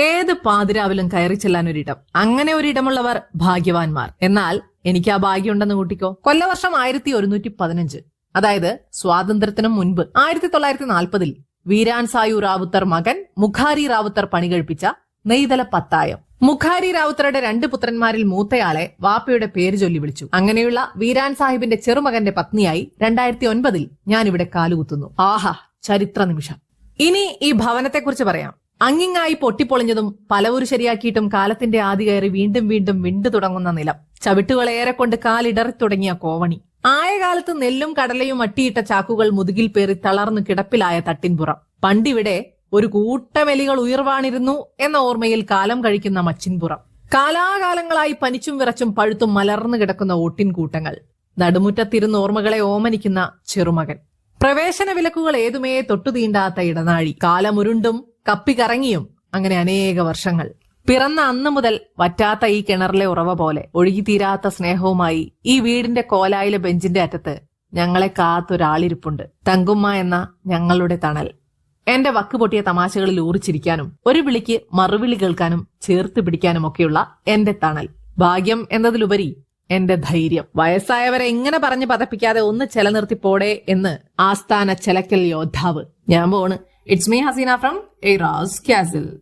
ഏത് പാതിരാവിലും കയറി ചെല്ലാൻ ഒരിടം അങ്ങനെ ഒരിടമുള്ളവർ ഭാഗ്യവാന്മാർ. എന്നാൽ എനിക്ക് ആ ഭാഗ്യമുണ്ടെന്ന് കൂട്ടിക്കോ. കൊല്ലവർഷം ആയിരത്തി ഒരുന്നൂറ്റി പതിനഞ്ച് അതായത് സ്വാതന്ത്ര്യത്തിനും മുൻപ് ആയിരത്തി തൊള്ളായിരത്തി നാൽപ്പതിൽ വീരാൻ സായു റാവുത്തർ മകൻ മുഖാരി റാവുത്തർ പണികഴിപ്പിച്ച നെയ്തല പത്തായം. മുഖാരി റാവുത്തറുടെ രണ്ട് പുത്രന്മാരിൽ മൂത്തയാളെ വാപ്പയുടെ പേര് ചൊല്ലി വിളിച്ചു. അങ്ങനെയുള്ള വീരാൻ സാഹിബിന്റെ ചെറുമകന്റെ പത്നിയായി രണ്ടായിരത്തി ഒൻപതിൽ ഞാൻ ഇവിടെ കാലുകുത്തുന്നു. ആഹാ ചരിത്ര നിമിഷം ഇനി ഈ ഭവനത്തെക്കുറിച്ച് പറയാം. അങ്ങിങ്ങായി പൊട്ടിപ്പൊളിഞ്ഞതും പലവൂര് ശരിയാക്കിയിട്ടും കാലത്തിന്റെ ആദി കയറി വീണ്ടും വീണ്ടും വിണ്ടു തുടങ്ങുന്ന നിലം. ചവിട്ടുകളേറെ കൊണ്ട് കാലിടറി തുടങ്ങിയ കോവണി. ആയ കാലത്ത് നെല്ലും കടലയും അട്ടിയിട്ട ചാക്കുകൾ മുതുകിൽ പേറി തളർന്നു കിടപ്പിലായ തട്ടിൻപുറം. പണ്ടിവിടെ ഒരു കൂട്ടമെലികൾ ഉയർവാണിരുന്നു എന്ന ഓർമ്മയിൽ കാലം കഴിക്കുന്ന മച്ചിൻപുറം. കാലാകാലങ്ങളായി പനിച്ചും വിറച്ചും പഴുത്തും മലർന്നു കിടക്കുന്ന ഓട്ടിൻകൂട്ടങ്ങൾ. നടുമുറ്റത്തിരുന്ന് ഓർമ്മകളെ ഓമനിക്കുന്ന ചെറുമകൻ. പ്രവേശന വിലക്കുകൾ ഏതുമേ തൊട്ടുതീണ്ടാത്ത ഇടനാഴി. കാലമുരുണ്ടും കപ്പികറങ്ങിയും അങ്ങനെ അനേക വർഷങ്ങൾ. പിറന്ന അന്ന് മുതൽ വറ്റാത്ത ഈ കിണറിലെ ഉറവ പോലെ ഒഴുകിത്തീരാത്ത സ്നേഹവുമായി ഈ വീടിന്റെ കോലായിലെ ബെഞ്ചിന്റെ അറ്റത്ത് ഞങ്ങളെ കാത്തൊരാളിരിപ്പുണ്ട്. തങ്കുമ്മ എന്ന ഞങ്ങളുടെ തണൽ. എന്റെ വക്ക് പൊട്ടിയ തമാശകളിൽ ഊറിച്ചിരിക്കാനും ഒരു വിളിക്ക് മറുവിളി കേൾക്കാനും ചേർത്ത് പിടിക്കാനും ഒക്കെയുള്ള എന്റെ തണൽ. ഭാഗ്യം എന്നതിലുപരി എന്റെ ധൈര്യം. വയസ്സായവരെ ഇങ്ങനെ പറഞ്ഞ് പതപ്പിക്കാതെ ഒന്ന് ചെലനിർത്തി പോടേ എന്ന് ആസ്ഥാന ചെലക്കൽ യോദ്ധാവ്. ഞാൻ പോണ്. It's me, Hasina from Eras Castle.